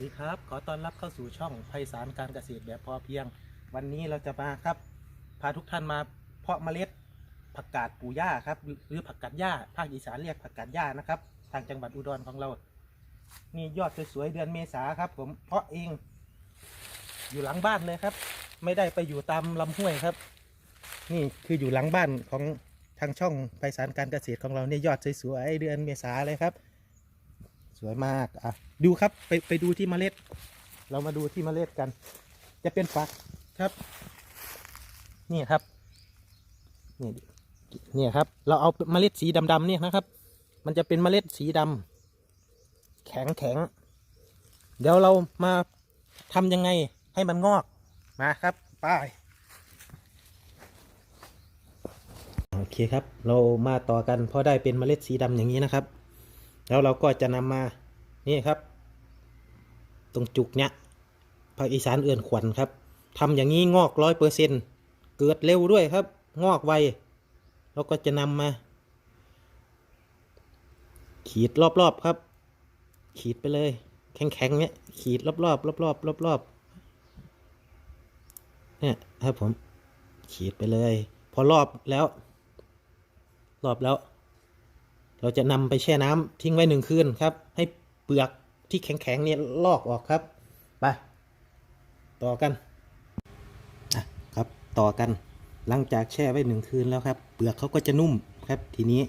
สวัสดีครับ ขอต้อนรับเข้าสู่ช่องไพศาลการเกษตรแบบพอเพียง วันนี้เราจะมาครับ พาทุกท่านมาเพาะเมล็ดผักกาดปูย่าครับ หรือผักกาดหญ้าภาคอีสานเรียกผักกาดหญ้านะครับ ทางจังหวัดอุดรของเรา นี่ยอดสวยๆเดือนเมษาครับ ผมเพาะเองอยู่หลังบ้านเลยครับ ไม่ได้ไปอยู่ตามลำห้วยครับ นี่คืออยู่หลังบ้านของทางช่องไพศาลการเกษตรของเราเนี่ยยอดสวยๆเดือนเมษาเลยครับ สวยมากอะดูครับไปไปดูที่เมล็ด เรามาดูที่เมล็ดกัน จะเป็นฝักครับ นี่ครับนี่นี่ครับ เราเอาเมล็ดสีดำๆเนี่ยนะครับ มันจะเป็นเมล็ดสีดำแข็งแข็งเดี๋ยวเรามาทำยังไงให้มันงอกมาครับไป้ายโอเคครับ เรามาต่อกันเพราะได้เป็นเมล็ดสีดำอย่างนี้นะครับ แล้วเราก็จะนำมา นี่ครับ ตรงจุกเนี้ยภาคอีสานเอื่อนขวัญครับทำอย่างนี้งอกร้อยเปอร์เซ็นเกิดเร็วด้วยครับ งอกไวเราก็จะนำมา ขีดรอบๆครับ ขีดไปเลย แข็งๆเนี้ยขีดรอบๆรอบๆรอบๆเนี่ยครับผม ขีดไปเลย พอรอบแล้ว รอบแล้ว เราจะนำไปแช่น้ำทิ้งไว้หนึ่งคืนครับ ให้เปลือกที่แข็งๆเนี่ยลอกออกครับ ไป ต่อกันครับ ต่อกัน หลังจากแช่ไว้หนึ่งคืนแล้วครับ เปลือกเขาก็จะนุ่มครับ ทีนี้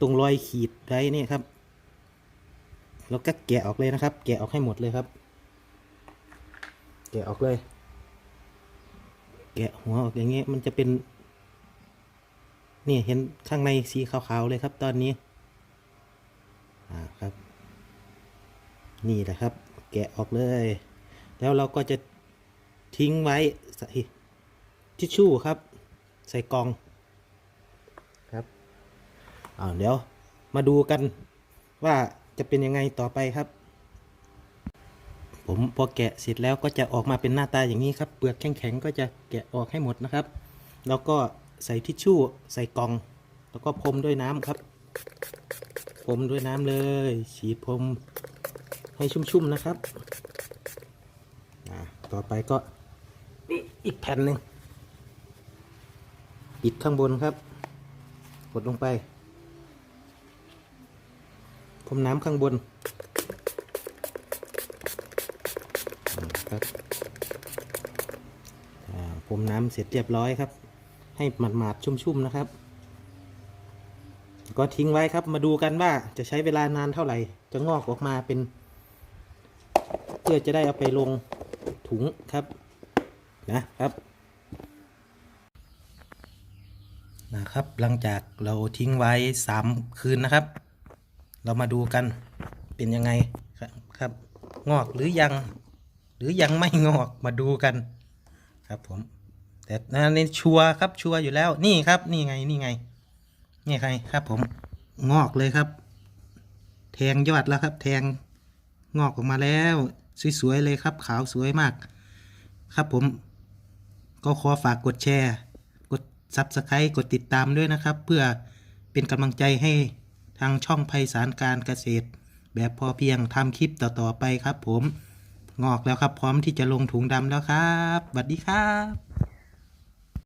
ตรงรอยขีดไว้นี่ครับ เราก็แกะออกเลยนะครับ แกะออกให้หมดเลยครับ แกะออกเลย แกะหัวออกอย่างเงี้ยมันจะเป็น นี่เห็นข้างในสีขาวๆเลยครับตอนนี้อ่าครับ นี่แหละครับ แกะออกเลย แล้วเราก็จะทิ้งไว้ใส่ทิชชู่ครับ ใส่กล่องครับอ่าเดี๋ยวมาดูกันว่าจะเป็นยังไงต่อไปครับ ผมพอแกะเสร็จแล้วก็จะออกมาเป็นหน้าตาอย่างนี้ครับ เปลือกแข็งๆก็จะแกะออกให้หมดนะครับ แล้วก็ ใส่ทิชชู่ใส่กล่อง แล้วก็พรมด้วยน้ำครับพรมด้วยน้ำเลยฉีดพรมให้ชุ่มๆนะครับต่อไปก็นี่อีกแผ่นหนึ่งปิดข้างบนครับ กดลงไปพรมน้ำข้างบนครับพรมน้ำเสร็จเรียบร้อยครับ ให้หมาดๆชุ่มๆนะครับ ก็ทิ้งไว้ครับมาดูกันว่าจะใช้เวลานานเท่าไหร่ จะงอกออกมาเป็น เพื่อจะได้เอาไปลงถุงครับนะครับนะครับ หลังจากเราทิ้งไว้สามคืนนะครับ เรามาดูกันเป็นยังไงครับครับ งอกหรือยัง หรือยังไม่งอกมาดูกัน ครับผม แต่ในชัวร์ครับชัวร์อยู่แล้วนี่ครับ นี่ไงนี่ไง นี่ใครครับ ผมงอกเลยครับ แทงยอดแล้วครับ แทงงอกออกมาแล้ว สวยๆเลยครับ ขาวสวยมาก ครับผม ก็ขอฝากกดแชร์ กด Subscribe กดติดตามด้วยนะครับ เพื่อเป็นกำลังใจให้ทางช่องไพศาลการเกษตร แบบพอเพียงทำคลิปต่อๆไปครับ ผมงอกแล้วครับ พร้อมที่จะลงถุงดำแล้วครับสวัสดีครับ